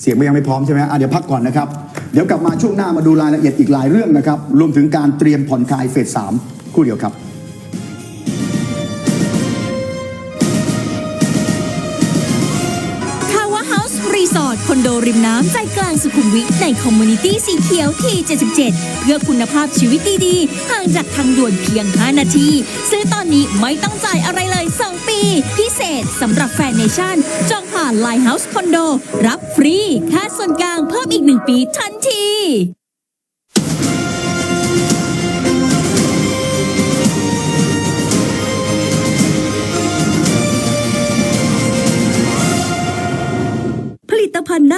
เสียงมันยังไม่พร้อมใช่ไหมอะเดี๋ยวพักก่อนนะครับ เดี๋ยวกลับมาช่วงหน้ามาดูรายละเอียดอีกหลายเรื่องนะครับ รวมถึงการเตรียมผ่อนคลายเฟสสามคู่เดียวครับ สอร์ทคอนโดริมน้ำใจกลางสุขุมวิทในคอมมูนิตี้สีเขียวที่77 เพื่อคุณภาพชีวิตดีๆ ห่างจากทางด่วนเพียง 5 นาที ซื้อตอนนี้ไม่ต้องจ่ายอะไรเลย 2 ปี พิเศษสำหรับแฟนเนชั่น จองผ่านไลน์เฮาส์คอนโดรับฟรี ค่าส่วนกลางเพิ่มอีก 1 ปีทันที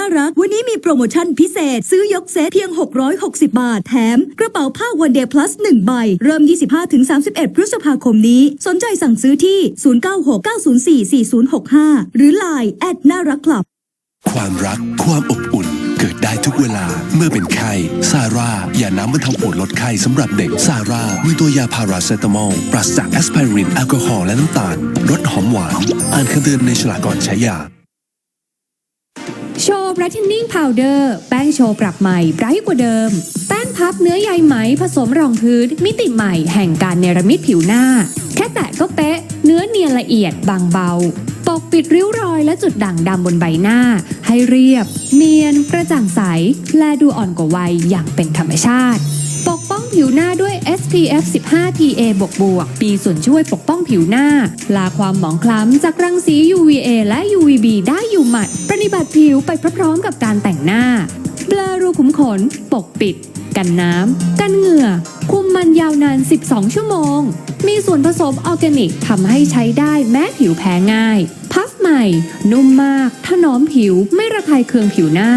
น่ารัก วันนี้มีโปรโมชั่นพิเศษ ซื้อยกเซตเพียง 660 บาท แถม กระเป๋าผ้าวันเดย์ plus 1ใบ เริ่ม 25-31 พฤษภาคมนี้ สนใจสั่งซื้อที่ 0969044065 หรือ Line แอดน่ารักคลับ ความรักความอบอุ่นเกิดได้ทุกเวลาเมื่อเป็นไข้ซาร่า ยาน้ำบรรเทาปวดลดไข้สำหรับเด็กซาร่า มีตัวยาพาราเซตามอลปราศจากแอสไพริน แอลกอฮอล์และน้ำตาลรสหอมหวาน อ่านคำเตือนในฉลากก่อนใช้ยา โชว์ brightening powder แป้งโชว์ปรับใหม่ไบรท์กว่าเดิม แป้งพับเนื้อใยไหมผสมรองพื้น มิติใหม่แห่งการเนรมิตผิวหน้า แค่แตะก็เป๊ะ เนื้อเนียนละเอียดบางเบา ปกปิดริ้วรอยและจุดด่างดำบนใบหน้า ให้เรียบ เนียน กระจ่างใส และดูอ่อนกว่าวัยอย่างเป็นธรรมชาติ ปกป้องผิวหน้าด้วย SPF 15 PA บวกบวกปีส่วนช่วยปกป้องผิวหน้า ลาความหมองคล้ำจากรังสี UVA และ UVB ได้อยู่หมัด ปฏิบัติผิวไปพร้อมๆกับการแต่งหน้าเบลอรูขุมขน ปกปิด กันน้ำ กันเหงื่อ คุมมันยาวนาน 12 ชั่วโมง มีส่วนผสมออร์แกนิกทำให้ใช้ได้แม้ผิวแพ้ง่าย พัฟใหม่ นุ่มมาก ถนอมผิวไม่ระคายเคืองผิวหน้า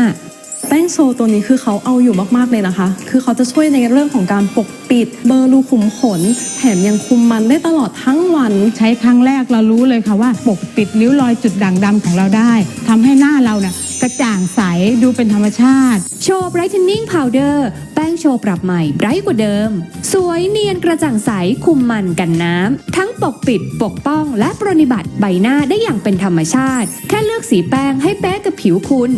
ป้งโซตัวนี้คือเขาเอาอยู่มากๆเลยนะคะ คือเขาจะช่วยในเรื่องของการปกปิดเบอร์รูขุมขน แถมยังคุมมันได้ตลอดทั้งวัน ใช้ครั้งแรกเรารู้เลยค่ะว่า ปกปิดริ้วรอยจุดด่างดำของเราได้ทำให้หน้าเราเนี่ย ระจ่างใสดูเป็นธรรมชาติ โชว์ brightening powder แป้งโชว์ปรับใหม่ไบรท์กว่าเดิม สวยเนียนกระจ่างใสคุมมันกันน้ำ ทั้งปกปิด ปกป้อง และปรนนิบัติใบหน้าได้อย่างเป็นธรรมชาติ แค่เลือกสีแป้งให้เป๊ะกับผิวคุณ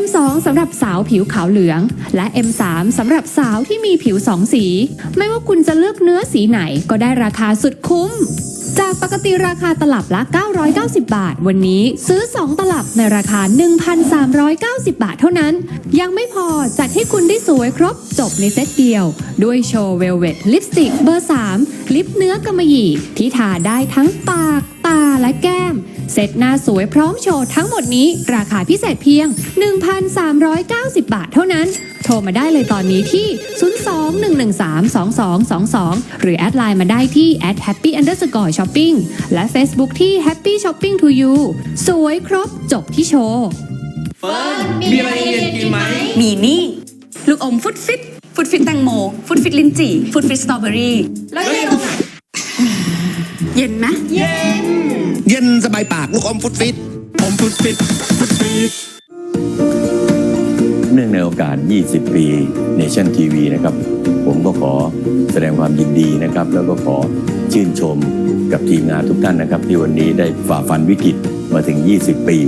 M2 สำหรับสาวผิวขาวเหลือง และ M3 สำหรับสาวที่มีผิวสองสี ไม่ว่าคุณจะเลือกเนื้อสีไหนก็ได้ราคาสุดคุ้ม จากปกติราคาตลับละ 990 บาท วันนี้ซื้อ 2 ตลับในราคา 1,390 บาทเท่านั้น ยังไม่พอจัดให้คุณได้สวยครบจบในเซตเดียว ด้วยโชว์เวลเว t ลิปสติกเบอร์ 3 ลิปเนื้อกำมะหยี่ ที่ทาได้ทั้งปาก ตาและแก้ม เซตหน้าสวยพร้อมโชว์ทั้งหมดนี้ ราคาพิเศษเพียง 1,390 บาทเท่านั้น โทรมาได้เลยตอนนี้ที่ 02-113-2222 หรือแอดไลน์มาได้ที่ at happy underscore shopping และ Facebook ที่ happy shopping to you สวยครบจบที่โชว์มีอะไรเย็นกินไหม มีนี่ ลูกอมฟุตฟิต ฟุตฟิตแตงโม ฟุตฟิตลิ้นจี่ ฟุตฟิตสตรอเบอรี่ แล้วเย็นเย็นไหมเย็นสบายปากลูกอมฟุตฟิตอมฟุตฟิตฟุตฟิต เนื่องในโอกาส 20 ปี Nation TV นะครับ ผมก็ขอแสดงความยินดีนะครับ แล้วก็ขอชื่นชมกับทีมงานทุกท่านนะครับ ที่วันนี้ได้ฝ่าฟันวิกฤตมาถึง 20 ปี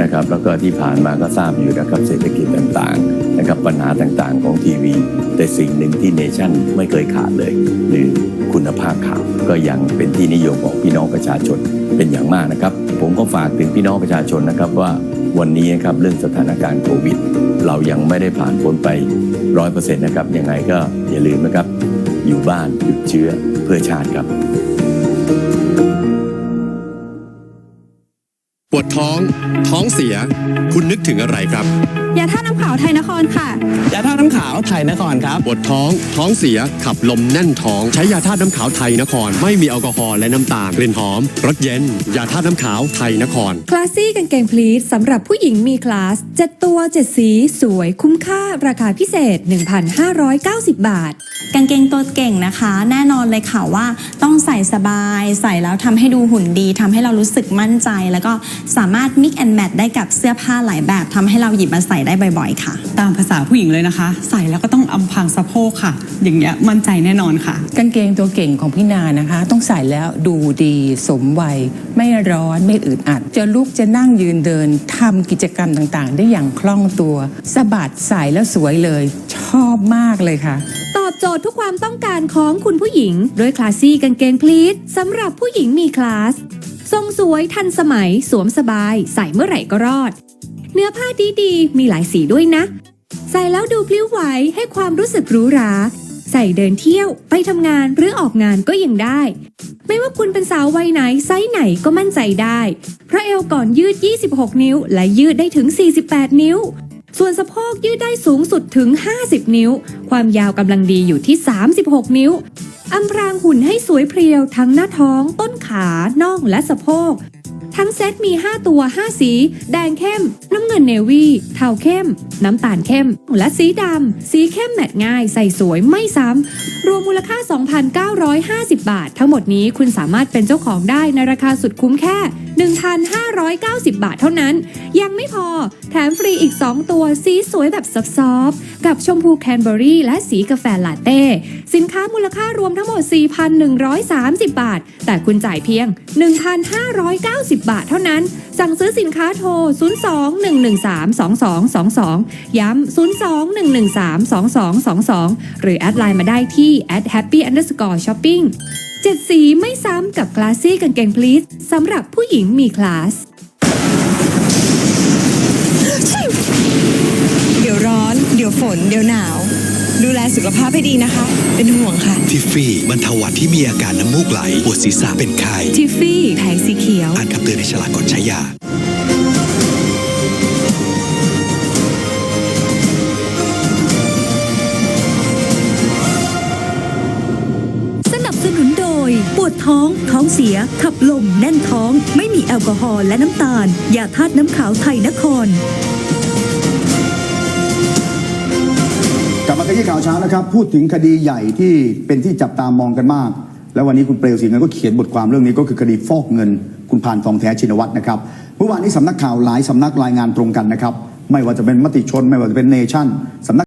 นะครับ แล้วก็ที่ผ่านมาก็ทราบอยู่นะครับเศรษฐกิจต่างๆนะครับปัญหาต่างๆของทีวี แต่สิ่งหนึ่งที่เนชั่นไม่เคยขาดเลยหรือคุณภาพข่าวก็ยังเป็นที่นิยมของพี่น้องประชาชนเป็นอย่างมากนะครับ ผมก็ฝากถึงพี่น้องประชาชนนะครับว่า วันนี้ครับเรื่องสถานการณ์โควิด เรายังไม่ได้ผ่านพ้นไปร้อยเปอร์เซ็นต์นะครับยังไงก็อย่าลืมนะครับ อยู่บ้านหยุดเชื้อเพื่อชาติครับท้อง ท้องเสีย คุณนึกถึงอะไรครับ ยาท่าน้ำขาวไทยนครค่ะ ยาท่าน้ำขาวไทยนครครับ ปวดท้อง ท้องเสีย ขับลมแน่นท้อง ใช้ยาธาตุน้ำขาวไทยนคร ไม่มีแอลกอฮอล์และน้ำตาล กลิ่นหอม รสเย็น ยาธาตุน้ำขาวไทยนคร คลาสซี่กางเกงพลีทสำหรับผู้หญิงมีคลาส7ตัว7สี สวย คุ้มค่า ราคาพิเศษ 1,590 บาท กางเกงตัวเก่งนะคะ แน่นอนเลยค่ะว่า ต้องใส่สบาย ใส่แล้วทำให้ดูหุ่นดีทำให้เรารู้สึกมั่นใจแล้วก็สามารถ mix and match ได้กับเสื้อผ้าหลายแบบทำให้เราหยิบมาใส่ได้บ่อยๆ ค่ะ ตามภาษาผู้หญิงเลยนะคะ ใส่แล้วก็ต้องอำพรางสะโพกค่ะ อย่างเงี้ยมั่นใจแน่นอนค่ะ กางเกงตัวเก่งของพี่นานะคะ ต้องใส่แล้วดูดีสมวัย ไม่ร้อนไม่อึดอัด จะลุกจะนั่งยืนเดินทำกิจกรรมต่างๆ ได้อย่างคล่องตัวสะบัดใส่แล้วสวยเลย ชอบมากเลยค่ะ ตอบโจทย์ทุกความต้องการของคุณผู้หญิง ด้วยคลาสซี่กางเกงพลีทสำหรับผู้หญิงมีคลาส ทรงสวยทันสมัย สวมสบาย ใส่เมื่อไหร่ก็รอด เนื้อผ้าดีๆ มีหลายสีด้วยนะ ใส่แล้วดูพลิ้วไหวให้ความรู้สึกหรูหราใส่เดินเที่ยวไปทำงานหรือออกงานก็ยังได้ ไม่ว่าคุณเป็นสาววัยไหนไซส์ไหนก็มั่นใจได้ เพราะเอวก่อนยืด 26 นิ้ว และยืดได้ถึง 48 นิ้ว ส่วนสะโพกยืดได้สูงสุดถึง 50 นิ้ว ความยาวกำลังดีอยู่ที่ 36 นิ้วอำพรางหุ่นให้สวยเพรียวทั้งหน้าท้อง ต้นขา น่องและสะโพก ทั้งเซตมี 5 ตัว 5 สี แดงเข้ม น้ำเงินเนวี่ เทาเข้ม น้ำตาลเข้ม และสีดำ สีเข้มแมทง่าย ใส่สวยไม่ซ้ำ รวมมูลค่า 2,950 บาท ทั้งหมดนี้คุณสามารถเป็นเจ้าของได้ในราคาสุดคุ้มแค่ 1,590 บาทเท่านั้น ยังไม่พอ แถมฟรีอีก 2 ตัวสีสวยแบบซอฟต์ๆกับชมพูแคนเบอรี่และสีกาแฟลาเต้ สินค้ามูลค่ารวมทั้งหมด 4,130 บาท แต่คุณจ่ายเพียง 1,590 บาทเท่านั้น สั่งซื้อสินค้าโทร 02-113-2222 ย้ำ 02-113-2222 หรือแอดไลน์มาได้ที่ @happy underscore shopping เจ็ดสีไม่ซ้ำกับคลาสซี่กางเกงพลีสสำหรับผู้หญิงมีคลาส เดี๋ยวร้อน เดี๋ยวฝน เดี๋ยวหนาว ดูแลสุขภาพให้ดีนะคะ เป็นห่วงค่ะ ทิฟฟี่บรรเทาหวัดที่มีอาการน้ำมูกไหลปวดศีรษะเป็นไข้ทิฟฟี่แผงสีเขียว อ่านคำเตือนในฉลากก่อนใช้ยาสนับสนุนโดยปวดท้อง ท้องเสีย ขับลม แน่นท้อง ไม่มีแอลกอฮอล์และน้ำตาล ยาธาตุน้ำขาวไทยนคร มาขยี้ข่าวเช้านะครับ พูดถึงคดีใหญ่ที่เป็นที่จับตามองกันมาก แล้ววันนี้คุณเปลวศรีเงินก็เขียนบทความเรื่องนี้ก็คือคดีฟอกเงิน คุณผ่านทองแท้ชินวัตรนะครับเมื่อวานนี้สำนักข่าวหลายสำนักรายงานตรงกันนะครับ ไม่ว่าจะเป็นมติชน ไม่ว่าจะเป็นเนชั่นสำนัก